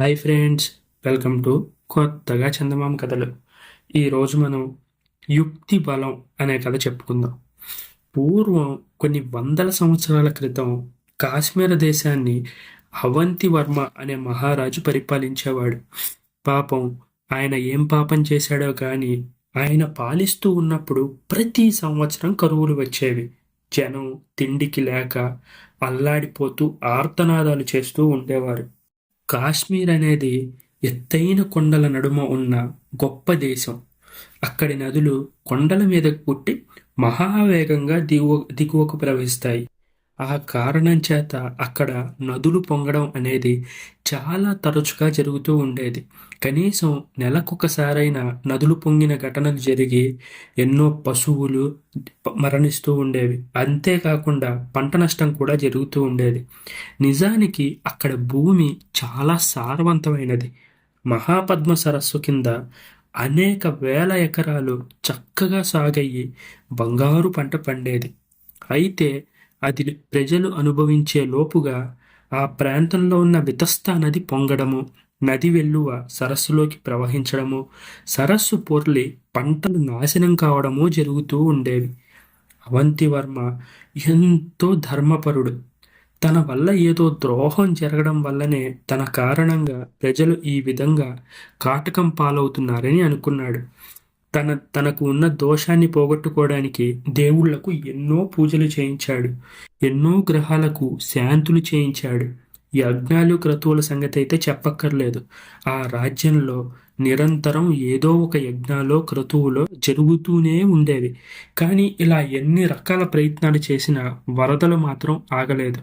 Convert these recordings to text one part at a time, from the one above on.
Hi friends welcome to కొత్తగా చందమామ కథలు. ఈరోజు మనం యుక్తి బలం అనే కథ చెప్పుకుందాం. పూర్వం కొన్ని వందల సంవత్సరాల క్రితం కాశ్మీర దేశాన్ని అవంతి వర్మ అనే మహారాజు పరిపాలించేవాడు. పాపం ఆయన ఏం పాపం చేశాడో కానీ ఆయన పాలిస్తూ ఉన్నప్పుడు ప్రతి సంవత్సరం కరువులు వచ్చేవి. జనం తిండికి లేక అల్లాడిపోతూ ఆర్తనాదాలు చేస్తూ ఉండేవారు. కాశ్మీర్ అనేది ఎత్తైన కొండల నడుమ ఉన్న గొప్ప దేశం. అక్కడి నదులు కొండల మీద పుట్టి మహావేగంగా దిగువ దిగువకు ప్రవహిస్తాయి. ఆ కారణం చేత అక్కడ నదులు పొంగడం అనేది చాలా తరచుగా జరుగుతూ ఉండేది. కనీసం నెలకొకసారైనా నదులు పొంగిన ఘటనలు జరిగి ఎన్నో పశువులు మరణిస్తూ ఉండేవి. అంతేకాకుండా పంట నష్టం కూడా జరుగుతూ ఉండేది. నిజానికి అక్కడ భూమి చాలా సారవంతమైనది. మహాపద్మ సరస్సు కింద అనేక వేల ఎకరాలు చక్కగా సాగయ్యి బంగారు పంట పండేది. అయితే అది ప్రజలు అనుభవించే లోపుగా ఆ ప్రాంతంలో ఉన్న వితస్తా నది పొంగడము నది వెల్లువ సరస్సులోకి ప్రవహించడము సరస్సు పొర్లి పంటలు నాశనం కావడము జరుగుతూ ఉండేవి. అవంతివర్మ ఎంతో ధర్మపరుడు. తన వల్ల ఏదో ద్రోహం జరగడం వల్లనే తన కారణంగా ప్రజలు ఈ విధంగా కాటకం పాలవుతున్నారని అనుకున్నాడు. తన తనకు ఉన్న దోషాన్ని పోగొట్టుకోవడానికి దేవుళ్ళకు ఎన్నో పూజలు చేయించాడు. ఎన్నో గ్రహాలకు శాంతులు చేయించాడు. యజ్ఞాలు క్రతువుల సంగతి అయితే చెప్పక్కర్లేదు. ఆ రాజ్యంలో నిరంతరం ఏదో ఒక యజ్ఞాలో క్రతువులో జరుగుతూనే ఉండేవి. కానీ ఇలా ఎన్ని రకాల ప్రయత్నాలు చేసినా వరదలు మాత్రం ఆగలేదు.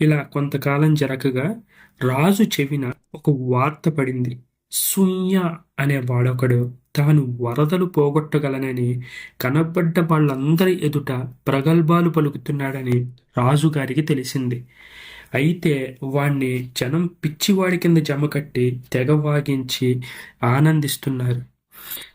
ఇలా కొంతకాలం జరగగా రాజు చెవిన ఒక వార్త పడింది. సుయ్య అనే వాడొకడు. తాను వరదలు పోగొట్టగలనని కనబడ్డ వాళ్ళందరి ఎదుట ప్రగల్భాలు పలుకుతున్నాడని రాజుగారికి తెలిసింది. అయితే వాణ్ణి జనం పిచ్చివాడి కింద జమ కట్టి తెగ వాగించి ఆనందిస్తున్నారు.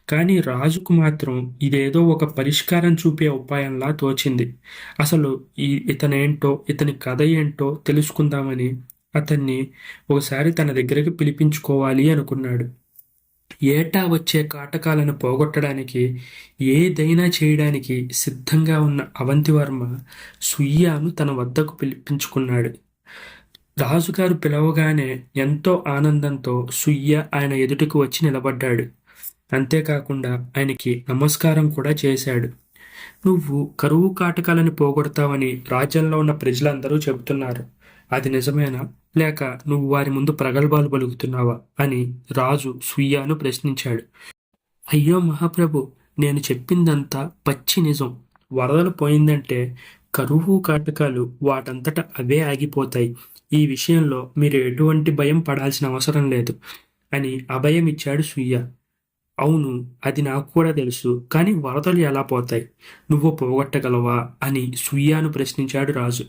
కానీ రాజుకు మాత్రం ఇదేదో ఒక పరిష్కారం చూపే ఉపాయంలా తోచింది. అసలు ఈ ఇతనేంటో ఇతని కథ ఏంటో తెలుసుకుందామని అతన్ని ఒకసారి తన దగ్గరికి పిలిపించుకోవాలి అనుకున్నాడు. ఏటా వచ్చే కాటకాలను పోగొట్టడానికి ఏదైనా చేయడానికి సిద్ధంగా ఉన్న అవంతివర్మ సుయ్యాను తన వద్దకు పిలిపించుకున్నాడు. రాజుగారు పిలవగానే ఎంతో ఆనందంతో సుయ్య ఆయన ఎదుటికి వచ్చి నిలబడ్డాడు. అంతేకాకుండా ఆయనకి నమస్కారం కూడా చేశాడు. నువ్వు కరువు కాటకాలను పోగొడతావని రాజ్యంలో ఉన్న ప్రజలందరూ చెబుతున్నారు. అది నిజమేనా? లేక నువ్వు వారి ముందు ప్రగల్భాలు పలుకుతున్నావా? అని రాజు సుయ్యాను ప్రశ్నించాడు. అయ్యో మహాప్రభు నేను చెప్పిందంతా పచ్చి నిజం. వరదలు పోయిందంటే కరువు కాటకాలు వాటంతట అవే ఆగిపోతాయి. ఈ విషయంలో మీరు ఎటువంటి భయం పడాల్సిన అవసరం లేదు అని అభయం ఇచ్చాడు సుయ్య. అవును అది నాకు కూడా తెలుసు కానీ వరదలు ఎలా పోతాయి? నువ్వు పోగొట్టగలవా? అని సుయ్యాను ప్రశ్నించాడు రాజు.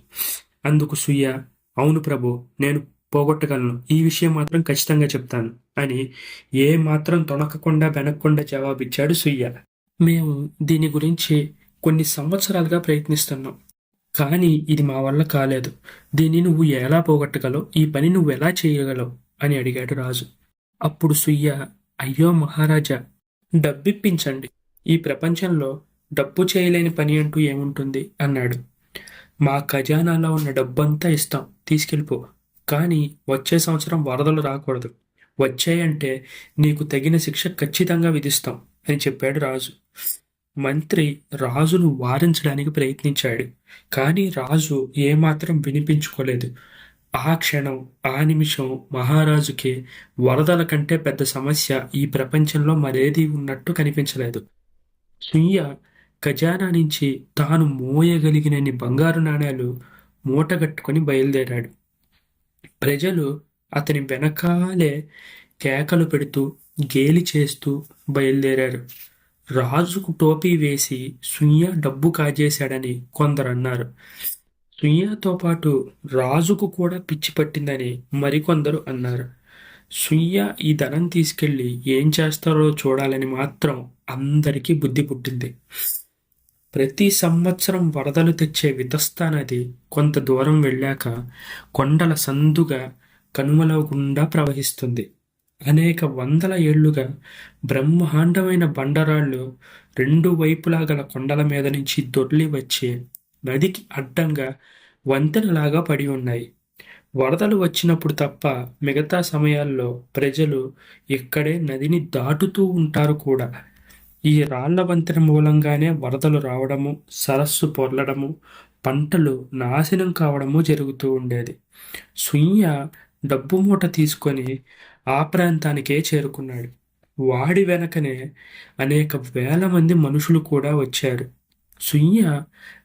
అందుకు సుయ్య అవును ప్రభు నేను పోగొట్టగలను. ఈ విషయం మాత్రం ఖచ్చితంగా చెప్తాను. అని ఏ మాత్రం తొణకకుండా వెనక్కుండా జవాబిచ్చాడు సుయ్య. మేము దీని గురించి కొన్ని సంవత్సరాలుగా ప్రయత్నిస్తున్నాం. కానీ ఇది మా వల్ల కాలేదు. దీన్ని నువ్వు ఎలా పోగొట్టగలవు? ఈ పని నువ్వు ఎలా చేయగలవు? అని అడిగాడు రాజు. అప్పుడు సుయ్య అయ్యో మహారాజా డబ్బిప్పించండి. ఈ ప్రపంచంలో డబ్బు చేయలేని పని అంటూ ఏముంటుంది? అన్నాడు. మా ఖజానాలో ఉన్న డబ్బంతా ఇస్తాం. తీసుకెళ్ళిపో. కానీ వచ్చే సంవత్సరం వరదలు రాకూడదు. వచ్చాయంటే నీకు తగిన శిక్ష ఖచ్చితంగా విధిస్తాం అని చెప్పాడు రాజు. మంత్రి రాజును వారించడానికి ప్రయత్నించాడు. కానీ రాజు ఏమాత్రం వినిపించుకోలేదు. ఆ క్షణం ఆ నిమిషం మహారాజుకి వరదల కంటే పెద్ద సమస్య ఈ ప్రపంచంలో మరేది ఉన్నట్టు కనిపించలేదు. సుయ్య ఖజానా నుంచి తాను మోయగలిగినన్ని బంగారు నాణేలు మూటగట్టుకొని బయలుదేరాడు. ప్రజలు అతని వెనకాలే కేకలు పెడుతూ గేలి చేస్తూ బయలుదేరారు. రాజుకు టోపీ వేసి సుయ్య డబ్బు కాజేశాడని కొందరు అన్నారు. సుయ్యతో పాటు రాజుకు కూడా పిచ్చి పట్టిందని మరికొందరు అన్నారు. సుయ్య ఈ ధనం తీసుకెళ్ళి ఏం చేస్తారో చూడాలని మాత్రం అందరికీ బుద్ధి పుట్టింది. ప్రతి సంవత్సరం వరదలు తెచ్చే వితస్తా నది కొంత దూరం వెళ్ళాక కొండల సందుగా కనుమల గుండా ప్రవహిస్తుంది. అనేక వందల ఏళ్ళుగా బ్రహ్మాండమైన బండరాళ్ళు రెండు వైపులా గల కొండల మీద నుంచి దొర్లి వచ్చి నదికి అడ్డంగా వంతెనలాగా పడి ఉన్నాయి. వరదలు వచ్చినప్పుడు తప్ప మిగతా సమయాల్లో ప్రజలు ఇక్కడే నదిని దాటుతూ ఉంటారు కూడా. ఈ రాళ్ళ వంతెన మూలంగానే వరదలు రావడము సరస్సు పొర్లడము పంటలు నాశనం కావడము జరుగుతూ ఉండేది. సుయ్య డబ్బు మూట తీసుకొని ఆ ప్రాంతానికే చేరుకున్నాడు. వాడి వెనకనే అనేక వేల మంది మనుషులు కూడా వచ్చారు. సుయ్య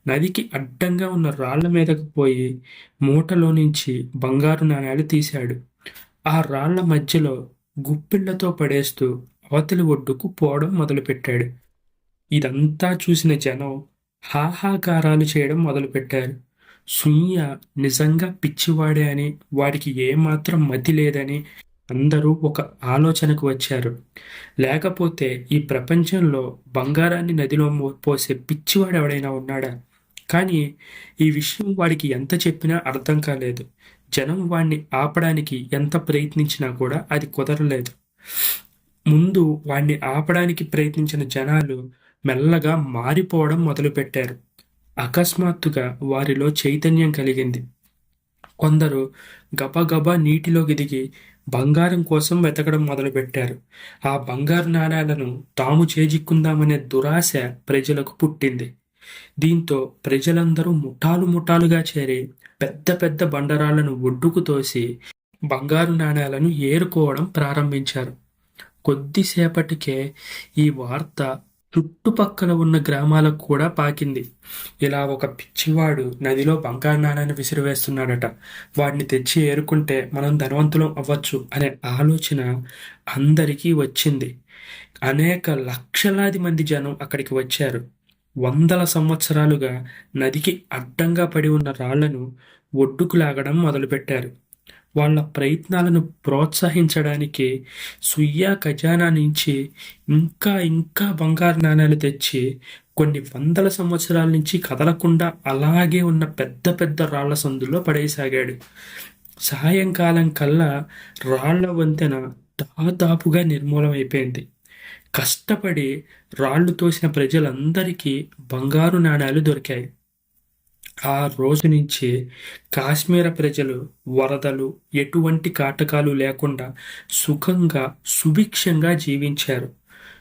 నదికి అడ్డంగా ఉన్న రాళ్ళ మీదకు పోయి మూటలో నుంచి బంగారు నాణ్యాలు తీశాడు. ఆ రాళ్ళ మధ్యలో గుప్పిళ్ళతో పడేస్తూ అవతలి ఒడ్డుకు పోవడం మొదలుపెట్టాడు. ఇదంతా చూసిన జనం హాహాకారాలు చేయడం మొదలుపెట్టారు. సుయ్య నిజంగా పిచ్చివాడే అని వాడికి ఏమాత్రం మతి లేదని అందరూ ఒక ఆలోచనకు వచ్చారు. లేకపోతే ఈ ప్రపంచంలో బంగారాన్ని నదిలో పోసే పిచ్చివాడు ఎవడైనా ఉన్నాడా? కానీ ఈ విషయం వాడికి ఎంత చెప్పినా అర్థం కాలేదు. జనం వాణ్ణి ఆపడానికి ఎంత ప్రయత్నించినా కూడా అది కుదరలేదు. ముందు వాణ్ణి ఆపడానికి ప్రయత్నించిన జనాలు మెల్లగా మారిపోవడం మొదలుపెట్టారు. అకస్మాత్తుగా వారిలో చైతన్యం కలిగింది. కొందరు గబగబా నీటిలోకి దిగి బంగారం కోసం వెతకడం మొదలుపెట్టారు. ఆ బంగారు నాణాలను తాము చేజిక్కుందామనే దురాశ ప్రజలకు పుట్టింది. దీంతో ప్రజలందరూ ముఠాలు ముఠాలుగా చేరి పెద్ద పెద్ద బండరాళ్ళను ఒడ్డుకు తోసి బంగారు నాణాలను ఏరుకోవడం ప్రారంభించారు. కొద్దిసేపటికే ఈ వార్త చుట్టుపక్కల ఉన్న గ్రామాలకు కూడా పాకింది. ఇలా ఒక పిచ్చివాడు నదిలో బంగారు నాణాన్ని విసిరివేస్తున్నాడట. వాడిని తెచ్చి ఏరుకుంటే మనం ధనవంతులం అవ్వచ్చు అనే ఆలోచన అందరికీ వచ్చింది. అనేక లక్షలాది మంది జనం అక్కడికి వచ్చారు. వందల సంవత్సరాలుగా నదికి అడ్డంగా పడి ఉన్న రాళ్ళను ఒడ్డుకు లాగడం మొదలుపెట్టారు. వాళ్ళ ప్రయత్నాలను ప్రోత్సహించడానికి సుయ్యా ఖజానా నుంచి ఇంకా ఇంకా బంగారు నాణ్యాలు తెచ్చి కొన్ని వందల సంవత్సరాల నుంచి కదలకుండా అలాగే ఉన్న పెద్ద పెద్ద రాళ్ళ సందులో పడేసాగాడు. సాయంకాలం కల్లా రాళ్ళ వంతెన దాదాపుగా నిర్మూలమైపోయింది. కష్టపడి రాళ్ళు తోసిన ప్రజలందరికీ బంగారు నాణాలు దొరికాయి. ఆ రోజు నుంచే కాశ్మీర ప్రజలు వరదలు ఎటువంటి కాటకాలు లేకుండా సుఖంగా సుభిక్షంగా జీవించారు.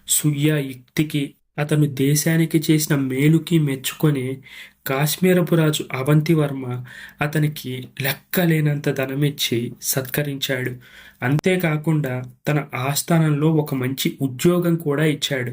సుయ్య యుక్తికి అతను దేశానికి చేసిన మేలుకి మెచ్చుకొని కాశ్మీరపు రాజు అవంతివర్మ అతనికి లెక్కలేనంత ధనమిచ్చి సత్కరించాడు. అంతేకాకుండా తన ఆస్థానంలో ఒక మంచి ఉద్యోగం కూడా ఇచ్చాడు.